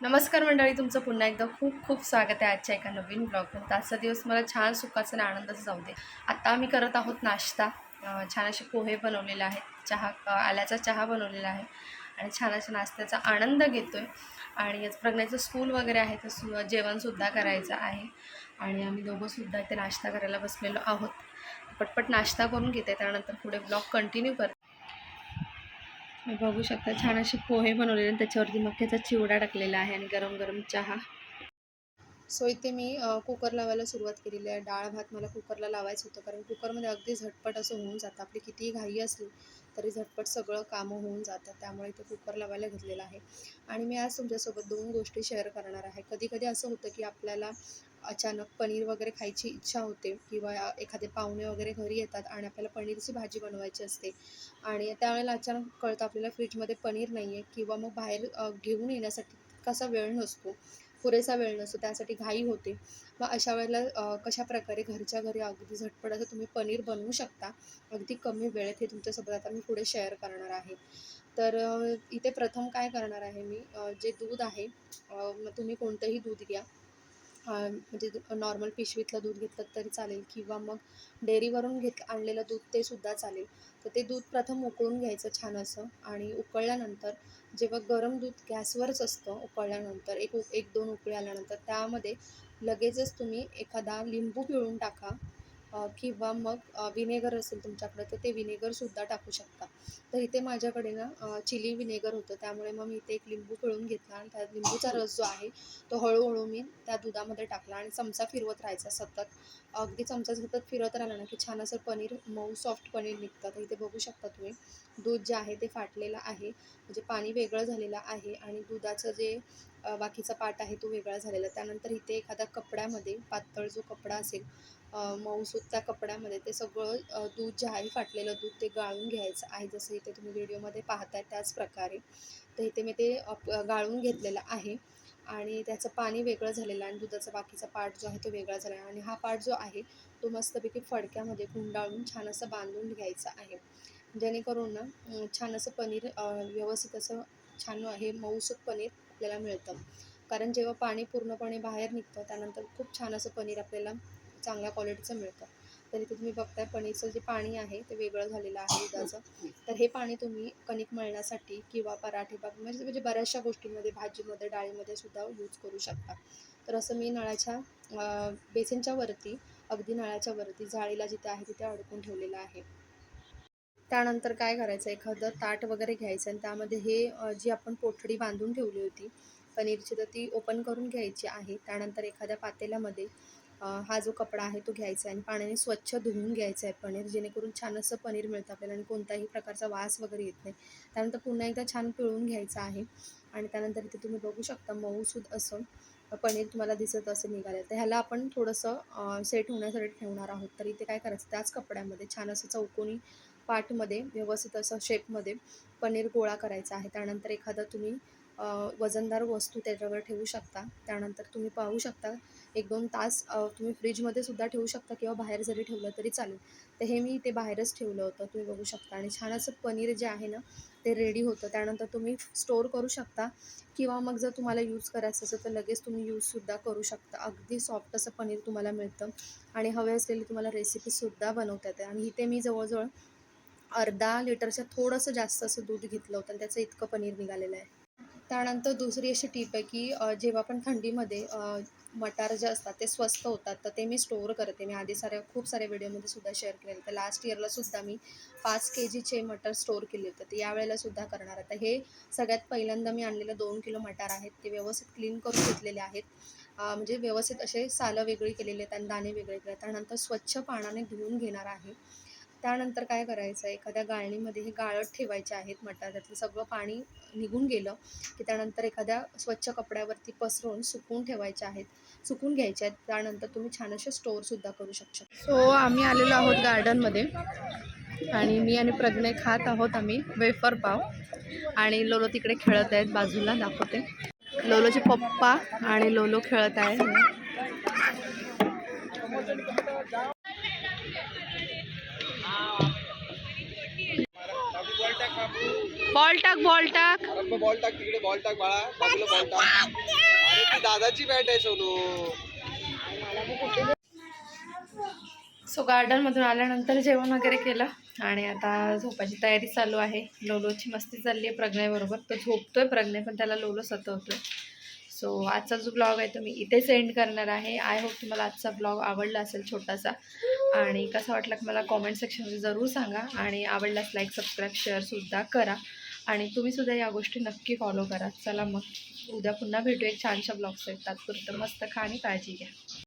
नमस्कार मंडळी तुमचं पुन्हा एकदा खूप खूप स्वागत आहे आजच्या एका नवीन ब्लॉगमध्ये आजचा दिवस मला छान सुखाचा आणि आनंदाचा जाऊ दे. आत्ता आम्ही करत आहोत नाश्ता. छान असे पोहे बनवलेले आहेत. चहा आल्याचा चहा बनवलेला आहे. आणि छान अशा नाश्त्याचा आनंद घेतो आहे आणि प्रज्ञाचं स्कूल वगैरे आहे तर सु जेवणसुद्धा करायचं आहे. आणि आम्ही दोघंसुद्धा इथे नाश्ता करायला बसलेलो आहोत. पटपट नाश्ता करून घेते त्यानंतर पुढे ब्लॉग कंटिन्यू करते. बघू शकता. छान असे पोहे बनवलेले आणि त्याच्यावरती मक्याचा चिवडा टाकलेला आहे आणि गरम गरम चहा. सो इथे मी कुकर लावायला सुरुवात केलेली आहे. डाळ भात मला कुकरला लावायचं होतं. कारण कुकरमध्ये अगदी झटपट असं होऊन जातं. आपली कितीही घाई असली तरी झटपट सगळं कामं होऊन जातात त्यामुळे इथे कुकर लावायला घेतलेलं आहे. आणि मी आज तुमच्यासोबत दोन गोष्टी शेअर करणार आहे. कधी कधी असं होतं की आपल्याला अचानक पनीर वगैरे खायची इच्छा होते किंवा एखादे पाहुणे वगैरे घरी येतात आणि आपल्याला पनीरची भाजी बनवायची असते आणि त्यावेळेला अचानक कळतं आपल्याला फ्रीजमध्ये पनीर नाही आहे किंवा मग बाहेर घेऊन येण्यासाठी कसा वेळ नसतो. पुरेसा वेळ नसतो त्यासाठी घाई होते. मग अशा वेळेला कशाप्रकारे कशा प्रकारे घरच्या घरी अगदी झटपट असं तुम्ही पनीर बनवू शकता? अगदी कमी वेळेत हे तुमच्यासोबत आता मी पुढे शेअर करणार आहे. तर इथे प्रथम काय करणार आहे मी? जे दूध आहे मग तुम्ही कोणतंही दूध घ्या. म्हणजे नॉर्मल पिशवीतलं दूध घेतलं तरी चालेल किंवा मग डेअरीवरून घेत आणलेलं दूध ते सुद्धा चालेल. तर ते दूध प्रथम उकळून घ्यायचं छान असं आणि उकळल्यानंतर जेव्हा गरम दूध गॅसवरच असतं उकळल्यानंतर एक एक दोन उकळी आल्यानंतर त्यामध्ये लगेचच तुम्ही एखादा लिंबू पिळून टाका. किंवा मग विनेगर असेल तुमच्याकडे तर ते विनेगरसुद्धा टाकू शकता. तर इथे माझ्याकडे ना चिली विनेगर होतं. त्यामुळे मग मी इथे एक लिंबू पिळून घेतला आणि त्या लिंबूचा रस जो आहे तो हळूहळू मी त्या दुधामध्ये टाकला. आणि चमचा फिरवत राहायचा सतत. अगदी चमचा सतत फिरवत राहिला ना की छान असं पनीर मऊ सॉफ्ट पनीर निघतं. तर इथे बघू शकता तुम्ही दूध जे आहे ते फाटलेलं आहे. म्हणजे पाणी वेगळं झालेलं आहे आणि दुधाचं जे बाकीचा पाट आहे तो वेगळा झालेला त्यानंतर इथे एखाद्या कपड्यामध्ये पातळ जो कपडा असेल मऊसूत त्या कपड्यामध्ये ते सगळं दूध जे आहे फाटलेलं दूध ते गाळून घ्यायचं आहे जसं इथे तुम्ही व्हिडिओमध्ये पाहताय त्याच प्रकारे. तर इथे मी ते अप- गाळून घेतलेलं आहे आणि त्याचं पाणी वेगळं झालेलं आणि दुधाचा बाकीचा पार्ट जो आहे तो वेगळा झाला आहे आणि हा पार्ट जो आहे तो मस्तपैकी फडक्यामध्ये गुंडाळून छान असं बांधून घ्यायचा आहे. जेणेकरून ना छान असं पनीर व्यवस्थित असं छान हे मऊसूत पनीर आपल्याला मिळतं. कारण जेव्हा पाणी पूर्णपणे बाहेर निघतं त्यानंतर खूप छान असं पनीर आपल्याला चांगल्या क्वालिटीचं मिळतं. तर इथे तुम्ही बघताय पनीरचं जे पाणी आहे ते वेगळं झालेलं आहे दुधाचं. तर हे पाणी तुम्ही कणिक मळण्यासाठी किंवा पराठे बाग म्हणजे म्हणजे बऱ्याचशा गोष्टींमध्ये भाजीमध्ये डाळीमध्ये सुद्धा यूज करू शकता. तर असं मी नळाच्या बेसिनच्या वरती अगदी नळाच्या वरती जाळीला जिथे आहे तिथे अडकून ठेवलेलं आहे. त्यानंतर काय करायचं एखादं ताट वगैरे घ्यायचं आणि त्यामध्ये हे जी आपण पोठडी बांधून ठेवली होती पनीरची तर ती ओपन करून घ्यायची आहे. त्यानंतर एखाद्या पातेल्यामध्ये हा जो कपडा आहे तो घ्यायचा आहे आणि पाण्याने स्वच्छ धुवून घ्यायचं आहे पनीर जेणेकरून छान असं पनीर मिळतं आपल्याला आणि कोणताही प्रकारचा वास वगैरे येत नाही. त्यानंतर पुन्हा एकदा छान पिळून घ्यायचं आहे आणि त्यानंतर इथे तुम्ही बघू शकता मऊसूद असं पनीर तुम्हाला दिसत असं निघालं तर ह्याला आपण थोडंसं सेट होण्यासाठी ठेवणार आहोत. तर इथे काय करायचं त्याच कपड्यामध्ये छान असं चौकोनी पाटमध्ये व्यवस्थित असं शेपमध्ये पनीर गोळा करायचा आहे. त्यानंतर एखादा तुम्ही वजनदार वस्तू त्याच्यावर ठेवू शकता. त्यानंतर तुम्ही पाहू शकता एक दोन तास तुम्ही फ्रीजमध्ये सुद्धा ठेवू शकता किंवा बाहेर जरी ठेवलं तरी चालेल. तर हे मी ते बाहेरच ठेवलं होतं तुम्ही बघू शकता. आणि छान असं पनीर जे आहे ना ते रेडी होतं. त्यानंतर तुम्ही स्टोअर करू शकता किंवा मग जर तुम्हाला यूज करायचं असेल तर लगेच तुम्ही यूजसुद्धा करू शकता. अगदी सॉफ्ट असं पनीर तुम्हाला मिळतं. आणि हवे असलेली तुम्हाला रेसिपीसुद्धा बनवता येते. आणि इथे मी जवळजवळ अर्धा लिटरच्या थोडंसं जास्त असं दूध घेतलं होतं आणि त्याचं इतकं पनीर निघालेलं आहे. त्यानंतर दुसरी अशी टीप आहे की जेव्हा पण थंडीमध्ये मटार जे असतात ते स्वस्त होतात तर ते मी स्टोअर करते. मी आधी साऱ्या खूप साऱ्या व्हिडिओमध्ये सुद्धा शेअर केलेलं तर लास्ट इयरला सुद्धा मी पाच के जीचे मटर स्टोअर केले होते. तर यावेळेला सुद्धा करणार आता हे सगळ्यात पहिल्यांदा मी आणलेलं दोन किलो मटार आहेत. ते व्यवस्थित क्लीन करून घेतलेले आहेत. म्हणजे व्यवस्थित असे सालं वेगळी केलेले आहेत आणि दाणे वेगळे केले आहेत. त्यानंतर स्वच्छ पाण्याने धुवून घेणार आहे. त्यानंतर काय करायचं आहे एखाद्या गाळणीमध्ये हे गाळत ठेवायचे आहेत मटार त्यातलं सगळं पाणी निघून गेलं की त्यानंतर एखाद्या स्वच्छ कपड्यावरती पसरून सुकवून ठेवायचे आहेत सुकून घ्यायचे आहेत. त्यानंतर तुम्ही छान असे स्टोअरसुद्धा करू शकता. सो आम्ही आलेलो आहोत गार्डनमध्ये आणि मी आणि प्रज्ञे खात आहोत आम्ही वेफर पाव. आणि लोलो तिकडे खेळत आहेत बाजूला दाखवते. लोलोचे पप्पा आणि लोलो खेळत आहे बॉल टाक बॉल टाक. बॉल टाक तिकडे बॉल टाक बाळा. बाजूला बॉल टाक. अरे ती दादाची बॅट आहे सोनू. सो गार्डनमधून आल्यानंतर जेवण वगैरे केलं आणि आता झोपायची तयारी चालू आहे. लोलोची मस्ती चालली आहे प्रज्ञेबरोबर. तो झोपतोय प्रज्ञे पण त्याला लोलो सतवतोय. सो आजचा जो ब्लॉग आहे तो मी इथे सेंड करणार आहे. आय होप तुम्हाला आजचा ब्लॉग आवडला असेल छोटासा. आणि कसा वाटला की मला कॉमेंट सेक्शनमध्ये जरूर सांगा. आणि आवडल्यास लाईक सबस्क्राईब शेअरसुद्धा करा. आणि तुम्हीसुद्धा या गोष्टी नक्की फॉलो करा. चला मग उद्या पुन्हा भेटू एक छानशा ब्लॉग्स आहेत. तात्पुरतं मस्त खा आणि काळजी घ्या.